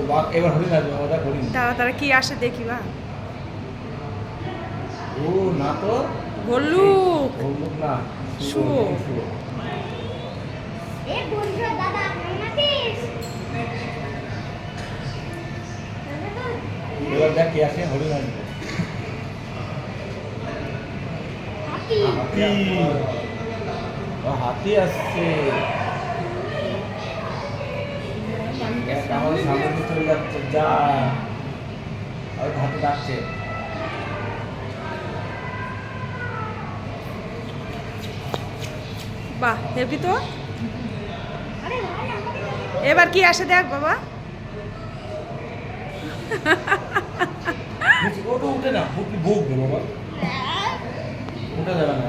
তো বাঘ এবার হরিণ আসবে ওটা হরিণ। তারা তারা কি আসে দেখি বা। ও না তো। ভল্লুক ভল্লুক না শুয়োর। শুয়োর। এ বন্ধুরা দাদা এবার দেখ কে আসে হরিণ আসবে। হাতি। হাতি। হাতি আসছে। দেখ, আমাদের সামনে চলে যাচ্ছে যা। আর হাতি ডাকছে বাহ হেবি তো? এবার কি আসে দেখ বাবা। ওটা উঠে না বাবা? উঠে যাবে না।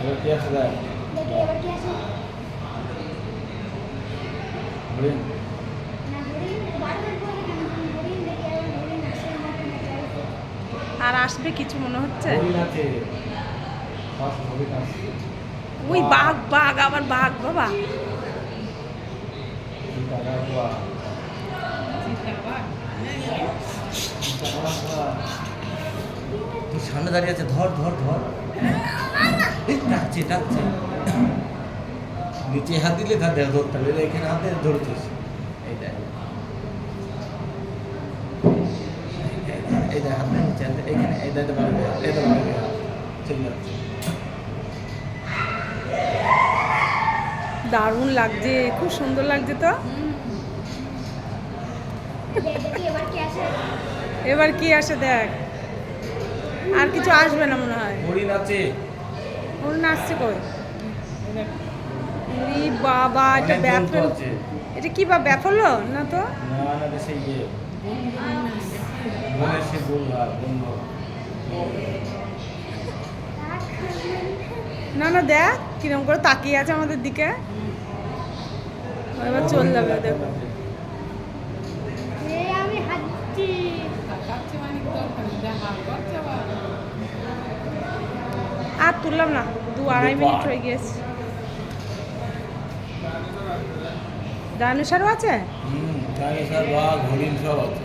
এবার কি আসছে দেখ দেখি এবার কি আছে হরিণ আর আসবে কিছু মনে হচ্ছে? আছে ওই বাঘ বাঘ আবার বাঘ বাবা। সামনে দাঁড়িয়ে আছে ধর ধর ধর। এই, ডাকছে ডাকছে। নিচে হাত দিলে ধর দেখ ধরতে হবে এখানে হাতে ধরছিস হাত নিচে চলে যাচ্ছে। দারুণ লাগছে খুব সুন্দর লাগছে তো। এবার কি আসে এবার কি আসে দেখ। আর কিছু আসবে না মনে হয়। হরিণ আছে। ওর নাচছে কই? ওরে বাবা এটা জন্তু এটা কি বা ব্যাফল না তো? না না রে, ইয়ে। সে বন্য না না দেখ কিরম করে তাকিয়ে আছে আমাদের দিকে। এবার চল যাবে দেখো। এ আর তুললাম না। দু আড়াই মিনিট হয়ে গিয়েছে। ডাইনোসারও আছে? হুম ডাইনোসর বাঘ হরিণ সব আছে।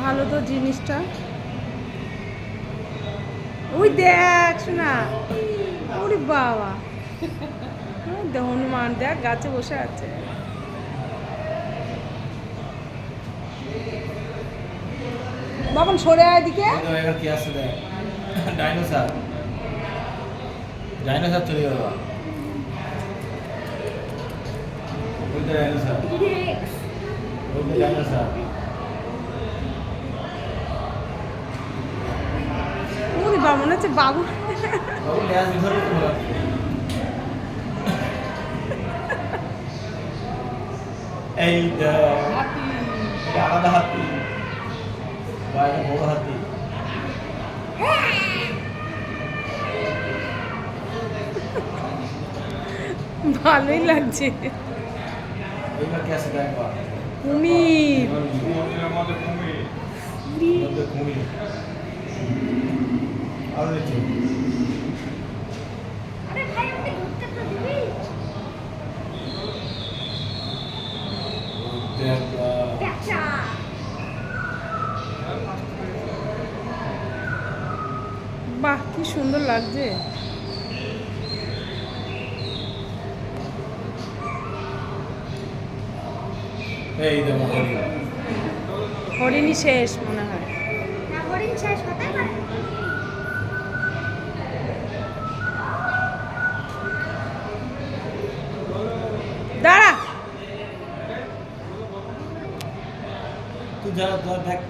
ভালো তো জিনিসটা। ওই দেখ শোনা। ওরে বাবা। হনুমান দেখ গাছে বসে আছে। বাবন সরে আয় দিকে কি আসছে দেখ। ডাইনোসর। ডাইনোসর চলে গেল। ওই ডাইনোসর। বাবা মনে হচ্ছে বাবু। এই আলাদা হাতি। বা বড় হাতি। ভালোই লাগছে। কুমির মধ্যে কুমির আরও নিচে আরে ভাই আমাকে ধরতে তো দিবি দেখ বা দেখা বাহ কি সুন্দর লাগছে। এই দেখো হরিণ হরিণই শেষ মনে হয়। না হরিণ শেষ হতে পারে। দাঁড়া। তুই যা যা দেখ।